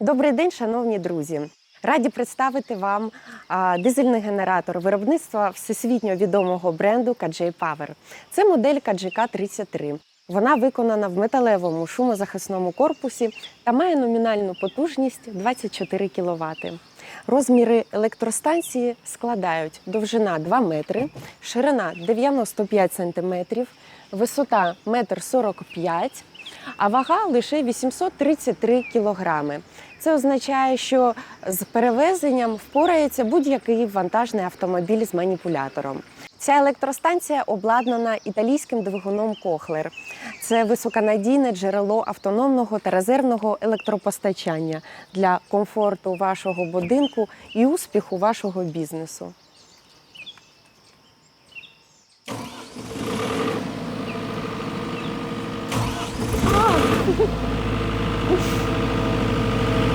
Добрий день, шановні друзі. Раді представити вам дизельний генератор виробництва всесвітньо відомого бренду KJ Power. Це модель KJK 33. Вона виконана в металевому шумозахисному корпусі та має номінальну потужність 24 кВт. Розміри електростанції складають довжина 2 метри, ширина 95 сантиметрів, висота 1,45 м, а вага лише 833 кілограми. Це означає, що з перевезенням впорається будь-який вантажний автомобіль з маніпулятором. Ця електростанція обладнана італійським двигуном Кохлер. Це високонадійне джерело автономного та резервного електропостачання для комфорту вашого будинку і успіху вашого бізнесу.